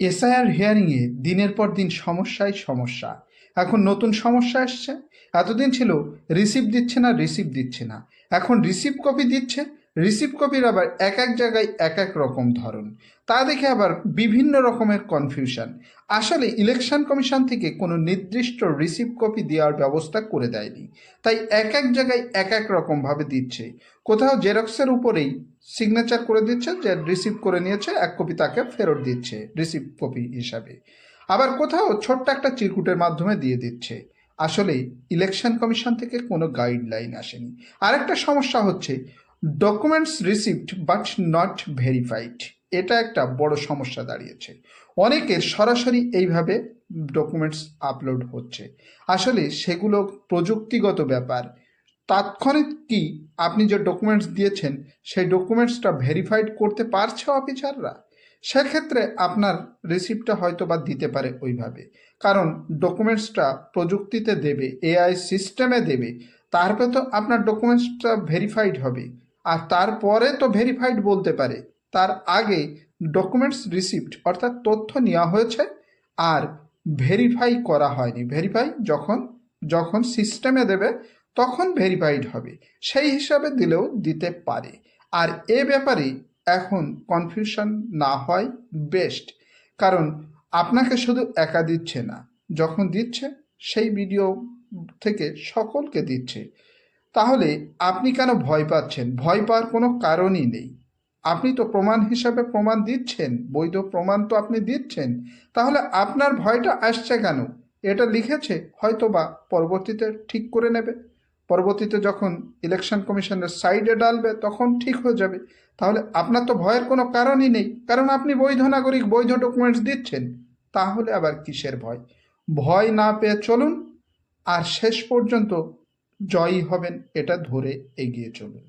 SIR হিয়ারিংয়ে দিনের পর দিন সমস্যায় সমস্যা। এখন নতুন সমস্যা এসছে। এতদিন ছিল রিসিভ দিচ্ছে না, রিসিভ দিচ্ছে না। এখন রিসিভ কপি দিচ্ছে রিসিভ কপির আবার এক এক জায়গায় এক এক রকম ধরন। তা দেখে আবার বিভিন্ন রকমের কনফিউশন আসলে ইলেকশন কমিশন থেকে কোনো নির্দিষ্ট রিসিভ কপি দেওয়ার ব্যবস্থা করে দেয়নি। তাই এক এক জায়গায় এক এক রকমভাবে দিচ্ছে। কোথাও জেরক্সের উপরেই সিগনেচার করে দিচ্ছে যে রিসিভ করে নিয়েছে, এক কপি তাকে ফেরত দিচ্ছে রিসিভ কপি হিসাবে। আবার কোথাও ছোট্ট একটা চিরকুটের মাধ্যমে দিয়ে দিচ্ছে। আসলে ইলেকশন কমিশন থেকে কোনো গাইডলাইন আসেনি। আরেকটা সমস্যা হচ্ছে documents received but not verified এটা একটা বড় সমস্যা দাঁড়িয়েছে। অনেকের সরাসরি এইভাবে ডকুমেন্টস আপলোড হচ্ছে। আসলে সেগুলো প্রযুক্তিগত ব্যাপার। তাৎক্ষণিক কি আপনি যে ডকুমেন্টস দিয়েছেন, সেই ডকুমেন্টসটা ভেরিফাইড করতে পারছে অফিসাররা সেক্ষেত্রে আপনার রিসিপ্টটা হয়তো বা দিতে পারে ওইভাবে। কারণ ডকুমেন্টসটা প্রযুক্তিতে দেবে এআই সিস্টেমে দেবে। তারপরে তো আপনার ডকুমেন্টসটা ভেরিফাইড হবে। আর তারপরে তো ভেরিফাইড বলতে পারে। তার আগে ডকুমেন্টস রিসিপ্ট অর্থাৎ তথ্য নেওয়া হয়েছে আর ভেরিফাই করা হয়নি। ভেরিফাই যখন যখন সিস্টেমে দেবে, তখন ভেরিফাইড হবে। সেই হিসাবে দিলেও দিতে পারে। আর এ ব্যাপারে এখন কনফিউশন না হয় বেস্ট কারণ আপনাকে শুধু একা দিচ্ছে না। যখন দিচ্ছে, সেই ভিডিও থেকে সকলকে দিচ্ছে। তাহলে আপনি কেন ভয় পাচ্ছেন? ভয় পাওয়ার কোনো কারণই নেই। আপনি তো প্রমাণ হিসাবে প্রমাণ দিচ্ছেন, বৈধ প্রমাণ তো আপনি দিচ্ছেন। তাহলে আপনার ভয়টা আসছে কেন? এটা লিখেছে হয়তো বা পরবর্তীতে ঠিক করে নেবে। পরবর্তীতে যখন ইলেকশন কমিশনের সাইডে ডালবে, তখন ঠিক হয়ে যাবে। তাহলে আপনার তো ভয়ের কোনো কারণই নেই। কারণ আপনি বৈধ নাগরিক, বৈধ ডকুমেন্টস দিচ্ছেন। তাহলে আবার কিসের ভয়? ভয় না পেয়ে চলুন। আর শেষ পর্যন্ত জয়ী হবেন এটা ধরে এগিয়ে চলুন।